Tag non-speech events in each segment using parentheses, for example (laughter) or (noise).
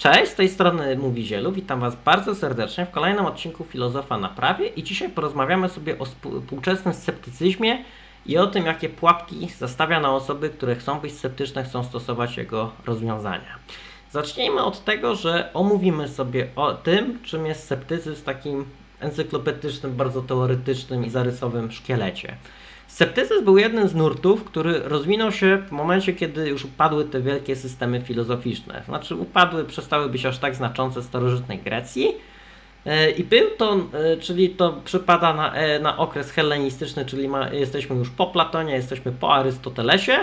Cześć, z tej strony mówi Zielu. Witam Was bardzo serdecznie w kolejnym odcinku Filozofa na prawie i dzisiaj porozmawiamy sobie o współczesnym sceptycyzmie i o tym, jakie pułapki zastawia na osoby, które chcą być sceptyczne, chcą stosować jego rozwiązania. Zacznijmy od tego, że omówimy sobie o tym, czym jest sceptycyzm w takim encyklopedycznym, bardzo teoretycznym i zarysowym szkielecie. Sceptycyzm był jednym z nurtów, który rozwinął się w momencie, kiedy już upadły te wielkie systemy filozoficzne. Znaczy upadły, przestały być aż tak znaczące starożytnej Grecji. E, I był to, e, czyli to przypada na, e, na okres hellenistyczny, czyli ma, jesteśmy już po Platonie, jesteśmy po Arystotelesie.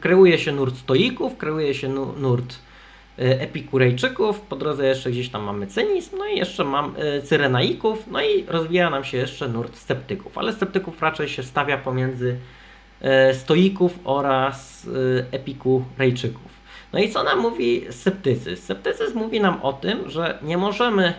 Kreuje się nurt stoików, kreuje się nu- nurt epikurejczyków, po drodze jeszcze gdzieś tam mamy cynizm, no i jeszcze mam e, cyrenaików, no i rozwija nam się jeszcze nurt sceptyków, ale sceptyków raczej się stawia pomiędzy e, stoików oraz epikurejczyków. No i co nam mówi sceptycyzm? Sceptycyzm mówi nam o tym, że nie możemy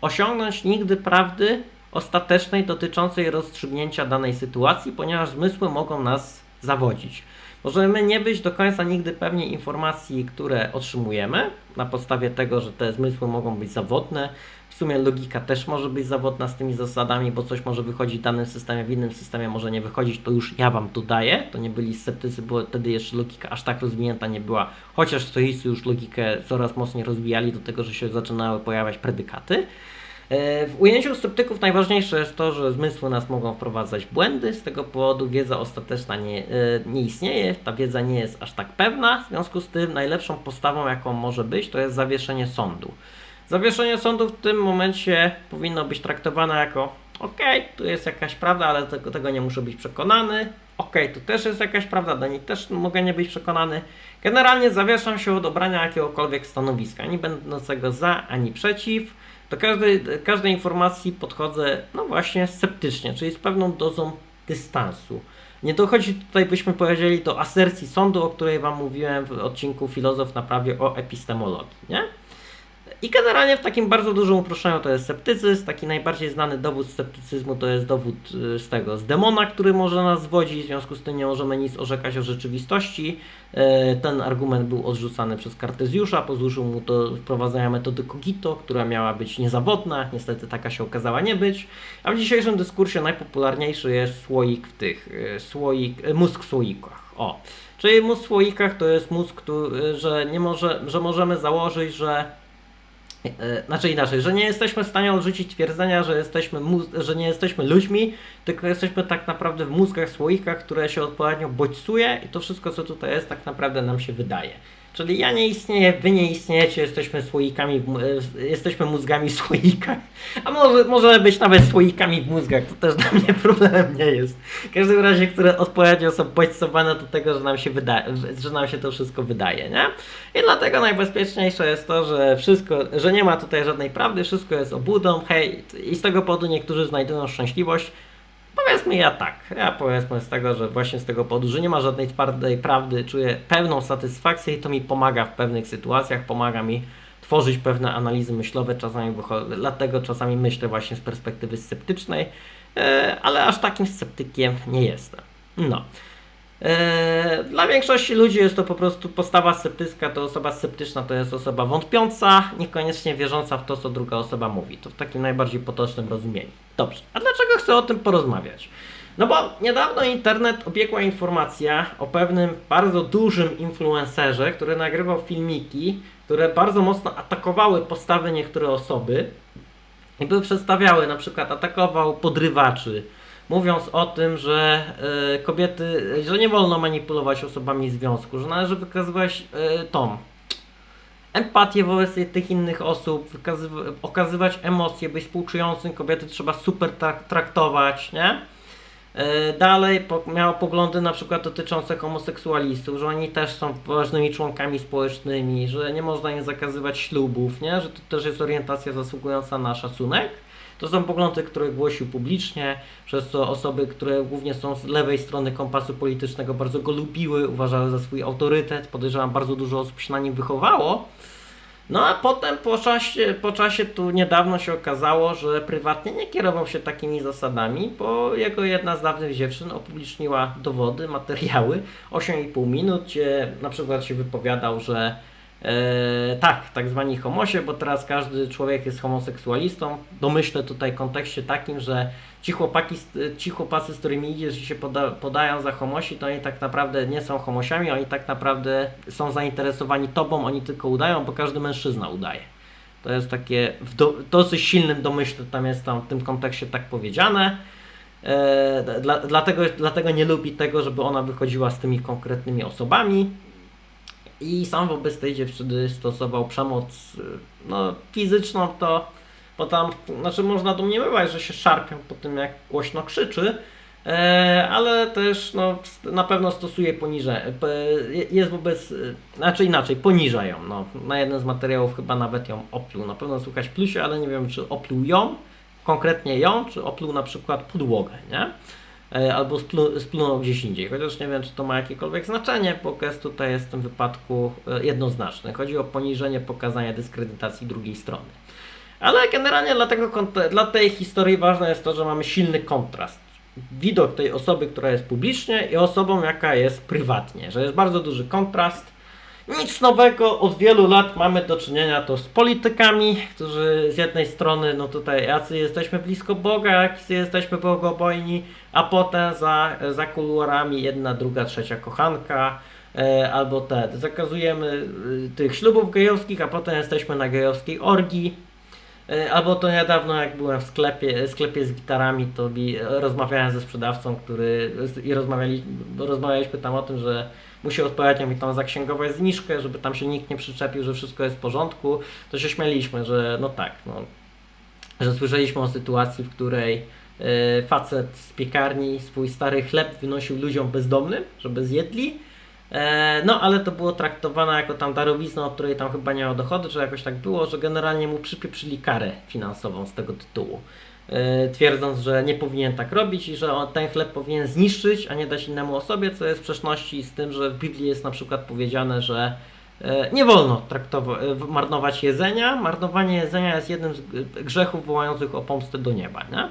osiągnąć nigdy prawdy ostatecznej dotyczącej rozstrzygnięcia danej sytuacji, ponieważ zmysły mogą nas zawodzić. Możemy nie być do końca nigdy pewni informacji, które otrzymujemy, na podstawie tego, że te zmysły mogą być zawodne. W sumie logika też może być zawodna z tymi zasadami, bo coś może wychodzić w danym systemie, w innym systemie może nie wychodzić, to już ja Wam tu daję. To nie byli sceptycy, bo wtedy jeszcze logika aż tak rozwinięta nie była, chociaż stoicy już logikę coraz mocniej rozwijali do tego, że się zaczynały pojawiać predykaty. E, W ujęciu sceptyków najważniejsze jest to, że zmysły nas mogą wprowadzać błędy, z tego powodu wiedza ostateczna nie, e, nie istnieje, ta wiedza nie jest aż tak pewna, w związku z tym najlepszą postawą jaką może być to jest zawieszenie sądu. Zawieszenie sądu w tym momencie powinno być traktowane jako okej, tu jest jakaś prawda, ale tego, tego nie muszę być przekonany, okej, tu też jest jakaś prawda, do niej też mogę nie być przekonany. Generalnie zawieszam się od obrania jakiegokolwiek stanowiska, ani będącego za, ani przeciw. Do każdej, każdej informacji podchodzę, no właśnie, sceptycznie, czyli z pewną dozą dystansu. Nie dochodzi tutaj, byśmy powiedzieli, do asercji sądu, o której Wam mówiłem w odcinku Filozof na prawie o epistemologii, nie? I generalnie w takim bardzo dużym uproszczeniu to jest sceptycyzm. Taki najbardziej znany dowód sceptycyzmu to jest dowód y, z tego, z demona, który może nas zwodzić, w związku z tym nie możemy nic orzekać o rzeczywistości. E, Ten argument był odrzucany przez Kartezjusza, pozwolił mu to wprowadzenia metody Cogito, która miała być niezawodna, niestety taka się okazała nie być. A w dzisiejszym dyskursie najpopularniejszy jest słoik w tych, e, słoik, mózg w słoikach. O. Czyli mózg w słoikach to jest mózg, który, że, nie może, że możemy założyć, że Znaczy inaczej, że nie jesteśmy w stanie odrzucić twierdzenia, że, jesteśmy że nie jesteśmy ludźmi, tylko jesteśmy tak naprawdę w mózgach, słoikach, które się odpowiednio bodźcuje i to wszystko, co tutaj jest, tak naprawdę nam się wydaje. Czyli ja nie istnieję, wy nie istniejecie, jesteśmy słoikami, e, jesteśmy mózgami w słoikach, a może, możemy być nawet słoikami w mózgach, to też dla mnie (laughs) problemem nie jest. W każdym razie, które odpowiednio są bodźcowane do tego, że nam się wydaje, że nam się to wszystko wydaje, nie? I dlatego najbezpieczniejsze jest to, że wszystko, że nie ma tutaj żadnej prawdy, wszystko jest obłudą, hej, i z tego powodu niektórzy znajdują szczęśliwość. Powiedzmy ja tak, ja powiedzmy z tego, że właśnie z tego powodu, że nie ma żadnej twardej prawdy, czuję pełną satysfakcję i to mi pomaga w pewnych sytuacjach, pomaga mi tworzyć pewne analizy myślowe, czasami dlatego czasami myślę właśnie z perspektywy sceptycznej, e, ale aż takim sceptykiem nie jestem. No. Eee, Dla większości ludzi jest to po prostu postawa sceptycka, to osoba sceptyczna to jest osoba wątpiąca, niekoniecznie wierząca w to, co druga osoba mówi. To w takim najbardziej potocznym rozumieniu. Dobrze, a dlaczego chcę o tym porozmawiać? No bo niedawno internet obiegła informacja o pewnym bardzo dużym influencerze, który nagrywał filmiki, które bardzo mocno atakowały postawy niektóre osoby i były przedstawiały, na przykład atakował podrywaczy, mówiąc o tym, że e, kobiety, że nie wolno manipulować osobami związku, że należy wykazywać e, tą empatię wobec tych innych osób, okazywać emocje, być współczującym, kobiety trzeba super trak- traktować, nie? E, Dalej po, miała poglądy na przykład dotyczące homoseksualistów, że oni też są ważnymi członkami społecznymi, że nie można im zakazywać ślubów, nie? że to też jest orientacja zasługująca na szacunek. To są poglądy, które głosił publicznie, przez co osoby, które głównie są z lewej strony kompasu politycznego bardzo go lubiły, uważały za swój autorytet. Podejrzewam, bardzo dużo osób się na nim wychowało. No a potem po czasie, po czasie tu niedawno się okazało, że prywatnie nie kierował się takimi zasadami, bo jego jedna z dawnych dziewczyn opubliczniła dowody, materiały 8,5 minut, gdzie na przykład się wypowiadał, że E, tak, tak zwani homosie, bo teraz każdy człowiek jest homoseksualistą. Domyślę tutaj w kontekście takim, że ci chłopaki, ci chłopacy, z którymi idziesz i się poda, podają za homosi, to oni tak naprawdę nie są homosiami, oni tak naprawdę są zainteresowani tobą, oni tylko udają, bo każdy mężczyzna udaje. To jest takie w do, dosyć silnym domyśle, tam jest tam w tym kontekście tak powiedziane. E, dla, dlatego, dlatego nie lubi tego, żeby ona wychodziła z tymi konkretnymi osobami. I sam wobec tej dziewczyny stosował przemoc y, no, fizyczną, to bo tam, znaczy można domniemywać, że się szarpią po tym, jak głośno krzyczy, e, ale też no, na pewno stosuje poniżej, jest wobec, y, znaczy inaczej, poniża ją. No. Na jeden z materiałów chyba nawet ją opluł. Na pewno słychać plusie, ale nie wiem, czy opluł ją, konkretnie ją, czy opluł na przykład podłogę, nie? E, albo splu, splunął gdzieś indziej. Chociaż nie wiem, czy to ma jakiekolwiek znaczenie, bo tutaj jest w tym wypadku e, jednoznaczny. Chodzi o poniżenie, pokazanie dyskredytacji drugiej strony. Ale generalnie dla, tego, dla tej historii ważne jest to, że mamy silny kontrast. Widok tej osoby, która jest publicznie i osobą, jaka jest prywatnie. Że jest bardzo duży kontrast. Nic nowego, od wielu lat mamy do czynienia to z politykami, którzy z jednej strony, no tutaj, jacy jesteśmy blisko Boga, jacy jesteśmy bogobojni, a potem za, za kuluarami jedna, druga, trzecia kochanka, e, albo te, zakazujemy y, tych ślubów gejowskich, a potem jesteśmy na gejowskiej orgii. E, Albo to niedawno, jak byłem w sklepie, sklepie z gitarami, to mi, rozmawiałem ze sprzedawcą, który i rozmawiali, rozmawialiśmy tam o tym, że musi odpowiednio mi tam zaksięgować zniżkę, żeby tam się nikt nie przyczepił, że wszystko jest w porządku. To się śmieliśmy, że no tak, no, że słyszeliśmy o sytuacji, w której e, facet z piekarni swój stary chleb wynosił ludziom bezdomnym, żeby zjedli. E, No, ale to było traktowane jako tam darowizna, od której tam chyba nie miał dochody, czy jakoś tak było, że generalnie mu przypieprzyli karę finansową z tego tytułu. E, Twierdząc, że nie powinien tak robić i że on ten chleb powinien zniszczyć, a nie dać innemu osobie, co jest w sprzeczności z tym, że w Biblii jest na przykład powiedziane, że e, nie wolno traktowa- e, marnować jedzenia. Marnowanie jedzenia jest jednym z grzechów wołających o pomstę do nieba, nie?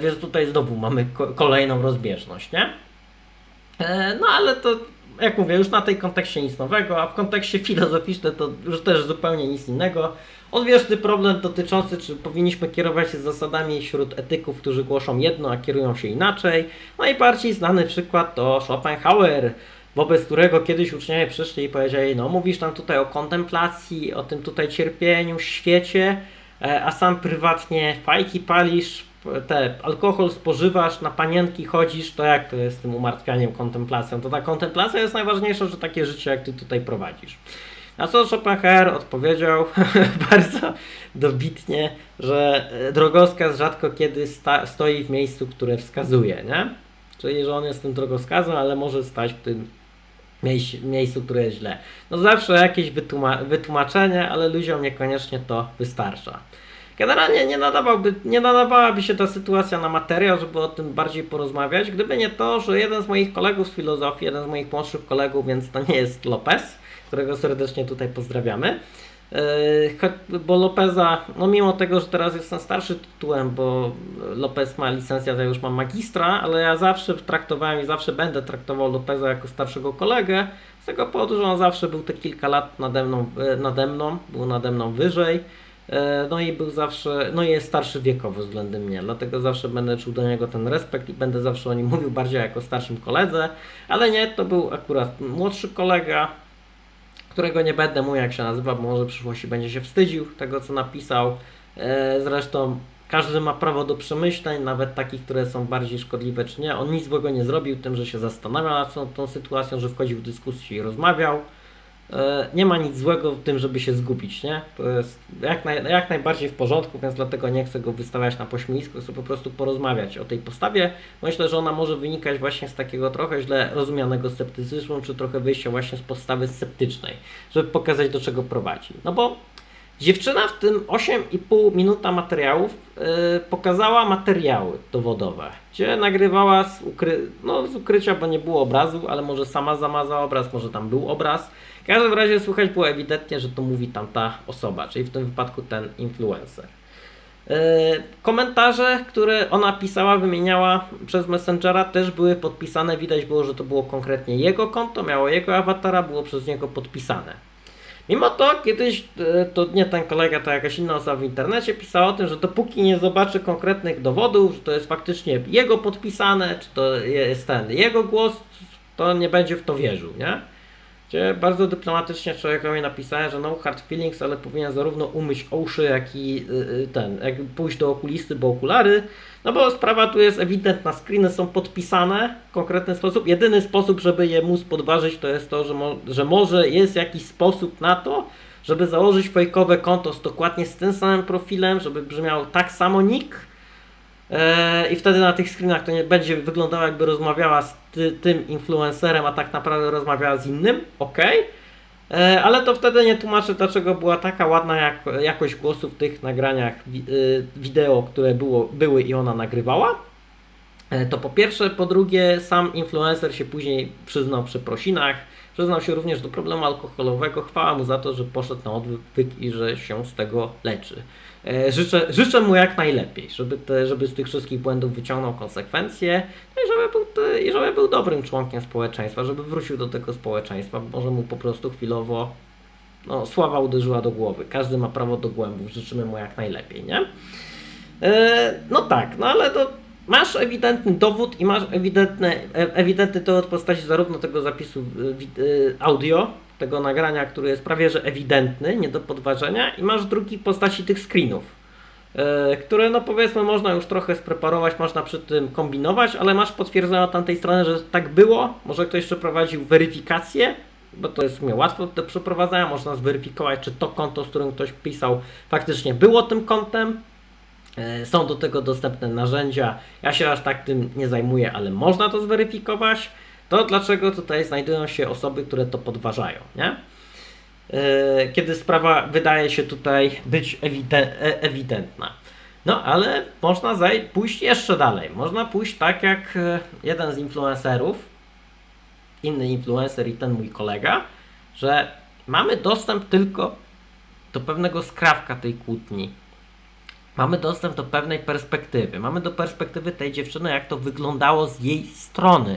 Więc tutaj znowu mamy ko- kolejną rozbieżność, nie? No ale to, jak mówię, już na tej kontekście nic nowego, a w kontekście filozoficznym to już też zupełnie nic innego. Odwieczny problem dotyczący, czy powinniśmy kierować się zasadami wśród etyków, którzy głoszą jedno, a kierują się inaczej. Najbardziej znany przykład to Schopenhauer, wobec którego kiedyś uczniowie przyszli i powiedzieli, no mówisz nam tutaj o kontemplacji, o tym tutaj cierpieniu, świecie, e, a sam prywatnie fajki palisz, te alkohol spożywasz, na panienki chodzisz, to jak to jest z tym umartwianiem, kontemplacją? To ta kontemplacja jest najważniejsza, że takie życie jak ty tutaj prowadzisz. Na co Schopenhauer odpowiedział (laughs) bardzo dobitnie, że e, drogowskaz rzadko kiedy sta- stoi w miejscu, które wskazuje, nie? Czyli, że on jest tym drogowskazem, ale może stać w tym miejscu, które jest źle. No zawsze jakieś wytłuma- wytłumaczenie, ale ludziom niekoniecznie to wystarcza. Generalnie nie, nadawałby, nie nadawałaby się ta sytuacja na materiał, żeby o tym bardziej porozmawiać, gdyby nie to, że jeden z moich kolegów z filozofii, jeden z moich młodszych kolegów, więc to nie jest Lopez, którego serdecznie tutaj pozdrawiamy. Yy, Bo Lopeza, no mimo tego, że teraz jestem starszy tytułem, bo Lopez ma licencjat, ja już mam magistra, ale ja zawsze traktowałem i zawsze będę traktował Lopeza jako starszego kolegę, z tego powodu, że on zawsze był te kilka lat nade mną, nade mną był nade mną wyżej. E, No i był zawsze, no i jest starszy wiekowo względem mnie, dlatego zawsze będę czuł do niego ten respekt i będę zawsze o nim (laughs) mówił bardziej jako starszym koledze, ale nie, to był akurat młodszy kolega, którego nie będę mówił jak się nazywa, bo może w przyszłości będzie się wstydził tego co napisał. E, Zresztą każdy ma prawo do przemyśleń, nawet takich, które są bardziej szkodliwe czy nie. On nic złego nie zrobił tym, że się zastanawiał nad tą, tą sytuacją, że wchodził w dyskusję i rozmawiał. E, nie ma nic złego w tym, żeby się zgubić, nie? To jest jak, naj, jak najbardziej w porządku, więc dlatego nie chcę go wystawiać na pośmiewisku, chcę po prostu porozmawiać o tej postawie. Myślę, że ona może wynikać właśnie z takiego trochę źle rozumianego sceptycyzmu, czy trochę wyjścia właśnie z postawy sceptycznej, żeby pokazać do czego prowadzi. No bo dziewczyna w tym 8,5 minuta materiałów yy, pokazała materiały dowodowe, gdzie nagrywała z, ukry- no, z ukrycia, bo nie było obrazu, ale może sama zamazała obraz, może tam był obraz. W każdym razie słychać było ewidentnie, że to mówi tamta osoba, czyli w tym wypadku ten influencer. Yy, Komentarze, które ona pisała, wymieniała przez Messengera, też były podpisane. Widać było, że to było konkretnie jego konto, miało jego awatara, było przez niego podpisane. Mimo to kiedyś, e, to nie ten kolega, to jakaś inna osoba w internecie pisała o tym, że dopóki nie zobaczy konkretnych dowodów, że to jest faktycznie jego podpisane, czy to jest ten jego głos, to nie będzie w to wierzył, nie? Gdzie bardzo dyplomatycznie człowiekowi napisałem, że no hard feelings, ale powinien zarówno umyć uszy, jak i y, y, ten, jak pójść do okulisty, bo okulary. No bo sprawa tu jest ewidentna, screeny są podpisane w konkretny sposób. Jedyny sposób, żeby je móc podważyć, to jest to, że, mo że może jest jakiś sposób na to, żeby założyć fejkowe konto z dokładnie z tym samym profilem, żeby brzmiał tak samo nick, I wtedy na tych screenach to nie będzie wyglądało jakby rozmawiała z ty, tym influencerem, a tak naprawdę rozmawiała z innym, ok. Eee, ale to wtedy nie tłumaczy, dlaczego była taka ładna jak, jakość głosu w tych nagraniach y, wideo, które było, były i ona nagrywała. Eee, to po pierwsze, po drugie, sam influencer się później przyznał w przeprosinach. Przyznał się również do problemu alkoholowego. Chwała mu za to, że poszedł na odwyk i że się z tego leczy. E, życzę, życzę mu jak najlepiej, żeby, te, żeby z tych wszystkich błędów wyciągnął konsekwencje i żeby, był, i żeby był dobrym członkiem społeczeństwa, żeby wrócił do tego społeczeństwa. Może mu po prostu chwilowo no, sława uderzyła do głowy. Każdy ma prawo do głębów, życzymy mu jak najlepiej, nie? E, no tak, no ale to masz ewidentny dowód i masz ewidentny, e, ewidentny dowód w postaci zarówno tego zapisu audio, tego nagrania, który jest prawie że ewidentny, nie do podważenia i masz drugi postaci tych screenów, yy, które no powiedzmy można już trochę spreparować, można przy tym kombinować, ale masz potwierdzenie od tamtej strony, że tak było, może ktoś przeprowadził weryfikację, bo to jest sumie łatwo do przeprowadzenia, można zweryfikować, czy to konto, z którym ktoś pisał, faktycznie było tym kontem, są do tego dostępne narzędzia. Ja się aż tak tym nie zajmuję, ale można to zweryfikować to dlaczego tutaj znajdują się osoby, które to podważają, nie? E, kiedy sprawa wydaje się tutaj być e, ewidentna. No, ale można pójść jeszcze dalej. Można pójść tak jak e, jeden z influencerów, inny influencer i ten mój kolega, że mamy dostęp tylko do pewnego skrawka tej kłótni. Mamy dostęp do pewnej perspektywy. Mamy do perspektywy tej dziewczyny, jak to wyglądało z jej strony.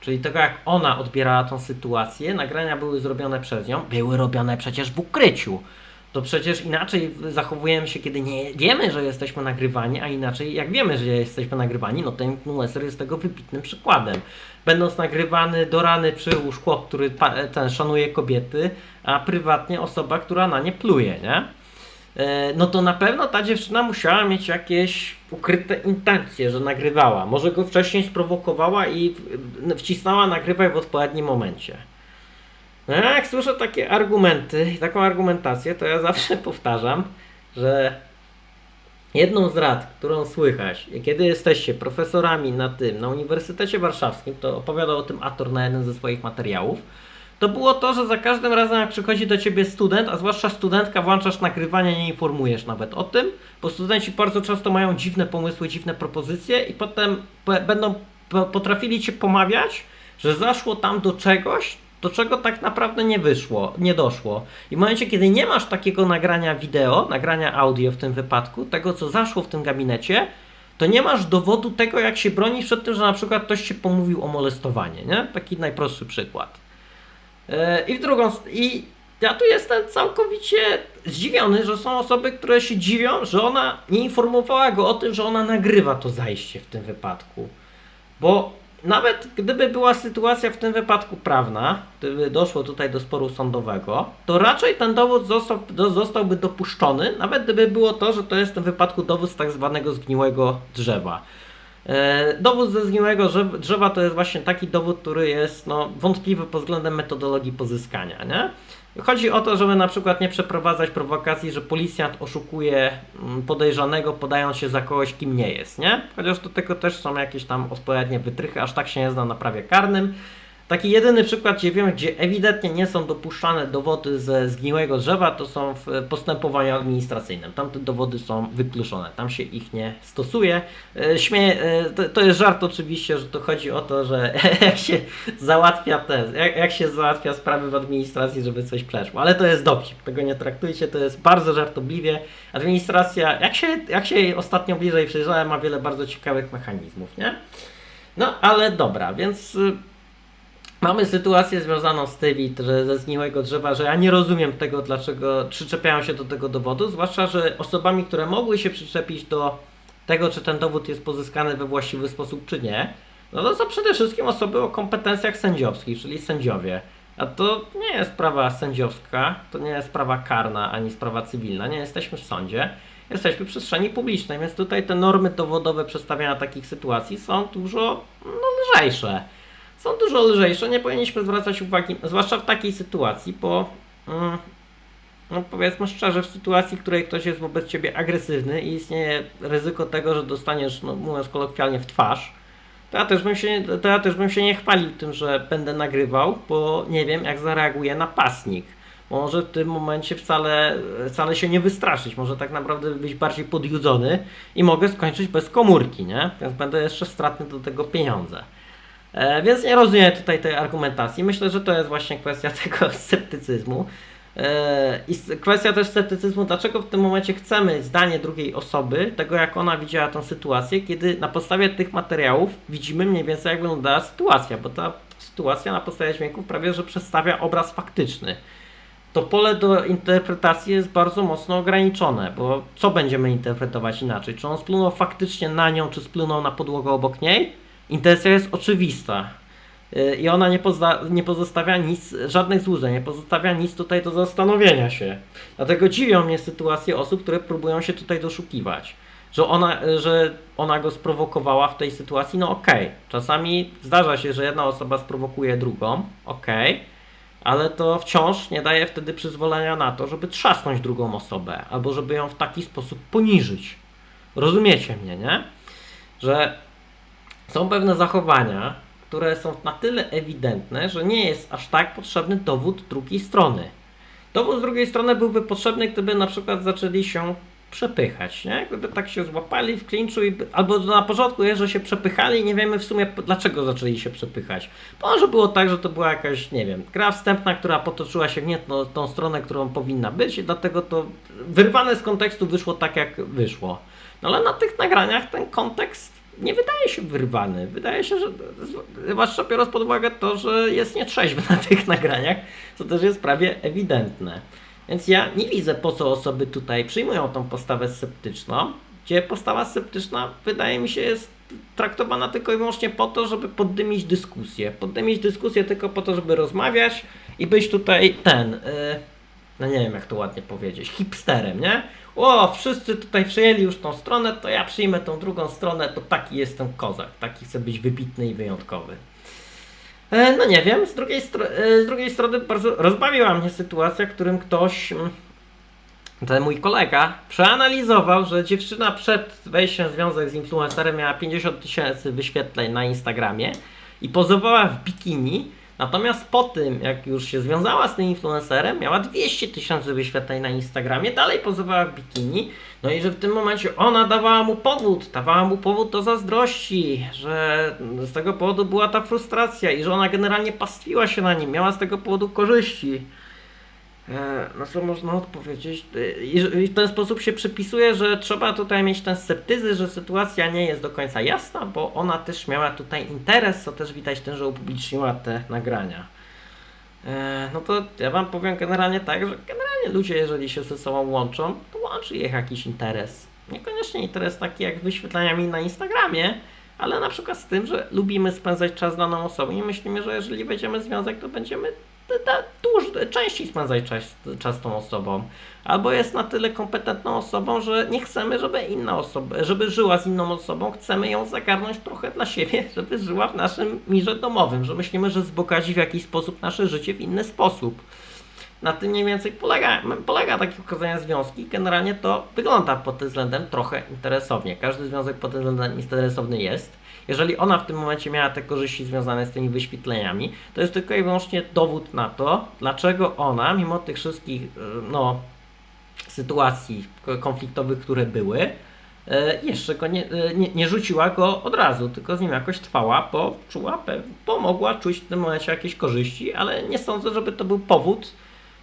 Czyli tego, jak ona odbierała tą sytuację, nagrania były zrobione przez nią, były robione przecież w ukryciu. To przecież inaczej zachowujemy się, kiedy nie wiemy, że jesteśmy nagrywani, a inaczej jak wiemy, że jesteśmy nagrywani, no ten influencer jest tego wybitnym przykładem. Będąc nagrywany do rany przy łóżku, który ten szanuje kobiety, a prywatnie osoba, która na nie pluje, nie? E, no to na pewno ta dziewczyna musiała mieć jakieś ukryte intencje, że nagrywała. Może go wcześniej sprowokowała i wcisnęła nagrywaj w odpowiednim momencie. No jak słyszę takie argumenty, taką argumentację, to ja (laughs) zawsze powtarzam, że jedną z rad, którą słychać, kiedy jesteście profesorami na tym, na Uniwersytecie Warszawskim, to opowiadał o tym Ator na jeden ze swoich materiałów, to było to, że za każdym razem jak przychodzi do ciebie student, a zwłaszcza studentka, włączasz nagrywanie, nie informujesz nawet o tym, bo studenci bardzo często mają dziwne pomysły, dziwne propozycje i potem będą potrafili cię pomawiać, że zaszło tam do czegoś, do czego tak naprawdę nie wyszło, nie doszło. I w momencie, kiedy nie masz takiego nagrania wideo, nagrania audio w tym wypadku, tego co zaszło w tym gabinecie, to nie masz dowodu tego, jak się bronić przed tym, że na przykład ktoś cię pomówił o molestowanie, nie? Taki najprostszy przykład. E, I w drugą i ja tu jestem całkowicie zdziwiony, że są osoby, które się dziwią, że ona nie informowała go o tym, że ona nagrywa to zajście w tym wypadku. Bo nawet gdyby była sytuacja w tym wypadku prawna, gdyby doszło tutaj do sporu sądowego, to raczej ten dowód został, do, zostałby dopuszczony, nawet gdyby było to, że to jest w tym wypadku dowód z tak zwanego zgniłego drzewa. E, dowód ze zgniłego drzewa to jest właśnie taki dowód, który jest no, wątpliwy pod względem metodologii pozyskania. Nie? Chodzi o to, żeby na przykład nie przeprowadzać prowokacji, że policjant oszukuje mm, podejrzanego, podając się za kogoś, kim nie jest. Nie? Chociaż do tego też są jakieś tam odpowiednie wytrychy, aż tak się nie zna na prawie karnym. Taki jedyny przykład, gdzie wiemy, gdzie ewidentnie nie są dopuszczane dowody ze zgniłego drzewa, to są w postępowaniu administracyjnym. Tam te dowody są wykluczone, tam się ich nie stosuje. E, e, to, to jest żart oczywiście, że to chodzi o to, że (laughs) jak się załatwia te, jak, jak się załatwia sprawy w administracji, żeby coś przeszło. Ale to jest dowcip, tego nie traktujcie, to jest bardzo żartobliwie. Administracja, jak się, jak się jej ostatnio bliżej przyjrzałem, ma wiele bardzo ciekawych mechanizmów, nie? No ale dobra, więc y, Mamy sytuację związaną z tymi, ze zgniłego drzewa, że ja nie rozumiem tego, dlaczego przyczepiają się do tego dowodu, zwłaszcza, że osobami, które mogły się przyczepić do tego, czy ten dowód jest pozyskany we właściwy sposób, czy nie, no to są przede wszystkim osoby o kompetencjach sędziowskich, czyli sędziowie. A to nie jest sprawa sędziowska, to nie jest sprawa karna ani sprawa cywilna. Nie jesteśmy w sądzie, jesteśmy w przestrzeni publicznej, więc tutaj te normy dowodowe przedstawiania takich sytuacji są dużo no, lżejsze. Są dużo lżejsze, nie powinniśmy zwracać uwagi, zwłaszcza w takiej sytuacji, bo mm, no powiedzmy szczerze, w sytuacji, w której ktoś jest wobec ciebie agresywny i istnieje ryzyko tego, że dostaniesz, no mówiąc kolokwialnie, w twarz, to ja, też bym się, to ja też bym się nie chwalił tym, że będę nagrywał, bo nie wiem, jak zareaguje napastnik. Może w tym momencie wcale, wcale się nie wystraszyć, może tak naprawdę być bardziej podjudzony i mogę skończyć bez komórki, nie? Więc będę jeszcze stratny do tego pieniądze. E, więc nie rozumiem tutaj tej argumentacji. Myślę, że to jest właśnie kwestia (laughs) tego sceptycyzmu. E, I kwestia też sceptycyzmu, dlaczego w tym momencie chcemy zdanie drugiej osoby, tego jak ona widziała tę sytuację, kiedy na podstawie tych materiałów widzimy mniej więcej jak wyglądała sytuacja, bo ta sytuacja na podstawie dźwięków prawie że przedstawia obraz faktyczny. To pole do interpretacji jest bardzo mocno ograniczone, bo co będziemy interpretować inaczej? Czy on splunął faktycznie na nią, czy splunął na podłogę obok niej? Intencja jest oczywista. Yy, I ona nie, nie pozostawia nic, żadnych złudzeń, nie pozostawia nic tutaj do zastanowienia się. Dlatego dziwią mnie sytuacje osób, które próbują się tutaj doszukiwać. Że ona, że ona go sprowokowała w tej sytuacji, no okej. Czasami zdarza się, że jedna osoba sprowokuje drugą, okej. Ale to wciąż nie daje wtedy przyzwolenia na to, żeby trzasnąć drugą osobę, albo żeby ją w taki sposób poniżyć. Rozumiecie mnie, nie? Że są pewne zachowania, które są na tyle ewidentne, że nie jest aż tak potrzebny dowód drugiej strony. Dowód z drugiej strony byłby potrzebny, gdyby na przykład zaczęli się przepychać, nie? Gdyby tak się złapali w klinczu i albo na początku jest, że się przepychali i nie wiemy w sumie dlaczego zaczęli się przepychać. Może było tak, że to była jakaś, nie wiem, gra wstępna, która potoczyła się w nie tą, tą stronę, którą powinna być i dlatego to wyrwane z kontekstu wyszło tak, jak wyszło. No ale na tych nagraniach ten kontekst nie wydaje się wyrwany. Wydaje się, że zwłaszcza biorąc pod uwagę to, że jest nietrzeźwy (laughs) na tych nagraniach, co też jest prawie ewidentne. Więc ja nie widzę po co osoby tutaj przyjmują tą postawę sceptyczną, gdzie postawa sceptyczna wydaje mi się jest traktowana tylko i wyłącznie po to, żeby poddymić dyskusję. Poddymić dyskusję tylko po to, żeby rozmawiać i być tutaj ten, yy, no nie wiem jak to ładnie powiedzieć, hipsterem, nie? O, wszyscy tutaj przyjęli już tą stronę, to ja przyjmę tą drugą stronę, to taki jestem kozak, taki chcę być wybitny i wyjątkowy. E, No nie wiem, z drugiej, e, z drugiej strony bardzo rozbawiła mnie sytuacja, w którym ktoś, mm, ten mój kolega, przeanalizował, że dziewczyna przed wejściem w związek z influencerem miała 50 tysięcy wyświetleń na Instagramie i pozowała w bikini, natomiast po tym, jak już się związała z tym influencerem, miała 200 tysięcy wyświetleń na Instagramie, dalej pozowała w bikini, no i że w tym momencie ona dawała mu powód, dawała mu powód do zazdrości, że z tego powodu była ta frustracja i że ona generalnie pastwiła się na nim, miała z tego powodu korzyści. E, No co można odpowiedzieć? E, I w ten sposób się przypisuje, że trzeba tutaj mieć ten sceptyzm, że sytuacja nie jest do końca jasna, bo ona też miała tutaj interes, co też widać tym, że upubliczniła te nagrania. E, No to ja wam powiem generalnie tak, że generalnie ludzie, jeżeli się ze sobą łączą, to łączy ich jakiś interes. Niekoniecznie interes taki jak wyświetleniami na Instagramie, ale na przykład z tym, że lubimy spędzać czas z daną osobą i myślimy, że jeżeli wejdziemy w związek, to będziemy dłuż, częściej spędzać czas, czas z tą osobą. Albo jest na tyle kompetentną osobą, że nie chcemy, żeby inna osoba, żeby żyła z inną osobą, chcemy ją zagarnąć trochę dla siebie, (laughs) żeby żyła w naszym mirze domowym, że myślimy, że wzbogaci w jakiś sposób nasze życie w inny sposób. Na tym mniej więcej polega, polega takie ukazanie związki. Generalnie to wygląda pod tym względem trochę interesownie. Każdy związek pod tym względem interesowny jest. Jeżeli ona w tym momencie miała te korzyści związane z tymi wyświetleniami, to jest tylko i wyłącznie dowód na to, dlaczego ona, mimo tych wszystkich, y, no, sytuacji ko- konfliktowych, które były, e, jeszcze go nie, e, nie, nie rzuciła go od razu, tylko z nim jakoś trwała, bo czuła, bo mogła czuć w tym momencie jakieś korzyści, ale nie sądzę, żeby to był powód.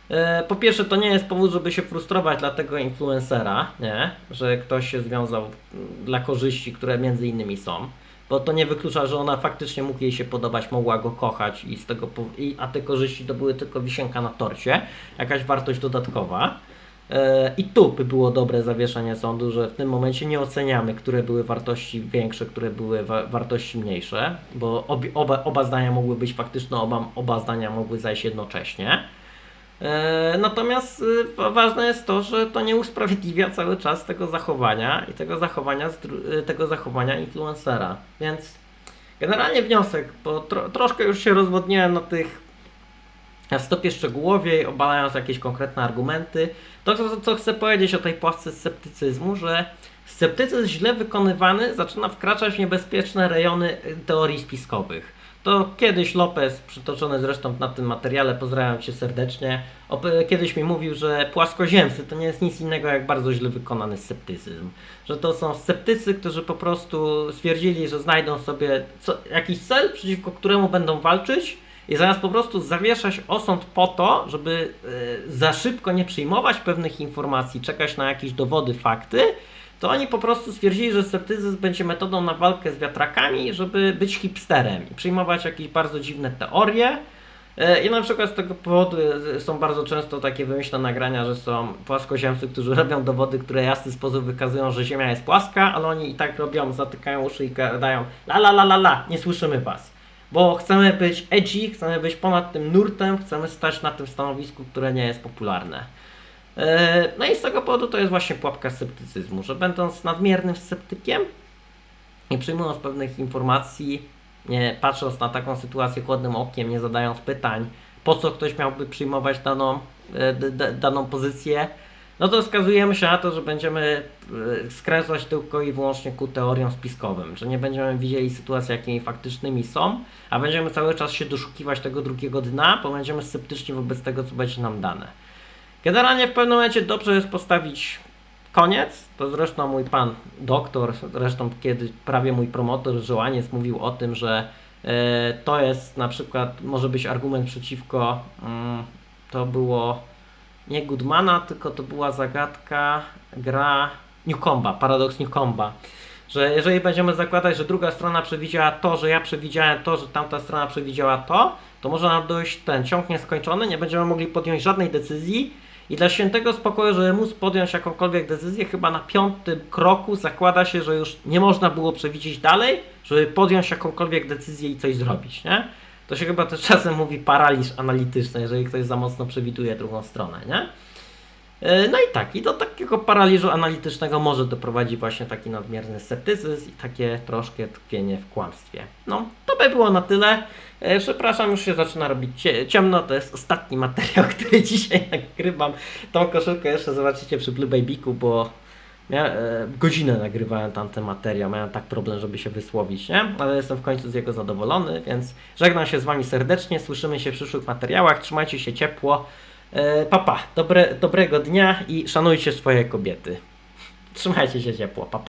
E, Po pierwsze, to nie jest powód, żeby się frustrować dla tego influencera, nie? że ktoś się związał dla korzyści, które między innymi są. Bo to nie wyklucza, że ona faktycznie mógł jej się podobać, mogła go kochać i z tego, i, a te korzyści to były tylko wisienka na torcie, jakaś wartość dodatkowa. E, I tu by było dobre zawieszenie sądu, że w tym momencie nie oceniamy, które były wartości większe, które były wa- wartości mniejsze, bo obie, oba, oba zdania mogły być faktyczne, oba, oba zdania mogły zajść jednocześnie. E, Natomiast y, wa- ważne jest to, że to nie usprawiedliwia cały czas tego zachowania i tego zachowania, y, tego zachowania influencera. Więc generalnie wniosek, bo tro, troszkę już się rozwodniłem na tych na stopie szczegółowiej, obalając jakieś konkretne argumenty. To, co, co chcę powiedzieć o tej płaszce sceptycyzmu, że sceptycyzm źle wykonywany zaczyna wkraczać w niebezpieczne rejony y, teorii spiskowych. To kiedyś Lopez, przytoczony zresztą na tym materiale, pozdrawiam Cię serdecznie, kiedyś mi mówił, że płaskoziemcy to nie jest nic innego jak bardzo źle wykonany sceptycyzm. Że to są sceptycy, którzy po prostu stwierdzili, że znajdą sobie co, jakiś cel, przeciwko któremu będą walczyć i zamiast po prostu zawieszać osąd po to, żeby e, za szybko nie przyjmować pewnych informacji, czekać na jakieś dowody, fakty, to oni po prostu stwierdzili, że sceptycyzm będzie metodą na walkę z wiatrakami, żeby być hipsterem i przyjmować jakieś bardzo dziwne teorie. E, I na przykład z tego powodu e, są bardzo często takie wymyślne nagrania, że są płaskoziemcy, którzy robią dowody, które jasny sposób wykazują, że Ziemia jest płaska, ale oni i tak robią, zatykają uszy i gadają la la la la la, nie słyszymy was. Bo chcemy być edgy, chcemy być ponad tym nurtem, chcemy stać na tym stanowisku, które nie jest popularne. E, No i z tego powodu to jest właśnie pułapka sceptycyzmu, że będąc nadmiernym sceptykiem nie przyjmując pewnych informacji, nie patrząc na taką sytuację chłodnym okiem, nie zadając pytań, po co ktoś miałby przyjmować daną, e, daną pozycję, no to skazujemy się na to, że będziemy e, skręcać tylko i wyłącznie ku teoriom spiskowym, że nie będziemy widzieli sytuacji, jakimi faktycznymi są, a będziemy cały czas się doszukiwać tego drugiego dna, bo będziemy sceptyczni wobec tego, co będzie nam dane. Generalnie w pewnym momencie dobrze jest postawić koniec. To zresztą mój pan doktor, zresztą kiedy prawie mój promotor Żyłaniec mówił o tym, że e, to jest na przykład, może być argument przeciwko, mm, to było nie Goodmana, tylko to była zagadka, gra Newcomba, paradoks Newcomba. Że jeżeli będziemy zakładać, że druga strona przewidziała to, że ja przewidziałem to, że tamta strona przewidziała to, to może nam dojść ten ciąg nieskończony, nie będziemy mogli podjąć żadnej decyzji i dla świętego spokoju, żeby móc podjąć jakąkolwiek decyzję, chyba na piątym kroku zakłada się, że już nie można było przewidzieć dalej, żeby podjąć jakąkolwiek decyzję i coś zrobić, nie? To się chyba też (laughs) czasem mówi paraliż analityczny, jeżeli ktoś za mocno przewiduje drugą stronę, nie? E, No i tak, i do takiego paraliżu analitycznego może doprowadzić właśnie taki nadmierny sceptycyzm i takie troszkę tkwienie w kłamstwie. No, to by było na tyle. E, Przepraszam, już się zaczyna robić cie- ciemno. To jest ostatni materiał, (laughs) który dzisiaj nagrywam. Tą koszulkę jeszcze zobaczycie przy Blue Babyku, bo ja, e, godzinę nagrywałem tamten materiał. Miałem tak problem, żeby się wysłowić, nie? Ale jestem w końcu z jego zadowolony, więc żegnam się z Wami serdecznie. Słyszymy się w przyszłych materiałach. Trzymajcie się ciepło. E, Papa, dobre, dobrego dnia i szanujcie swoje kobiety. Trzymajcie się ciepło. Papa.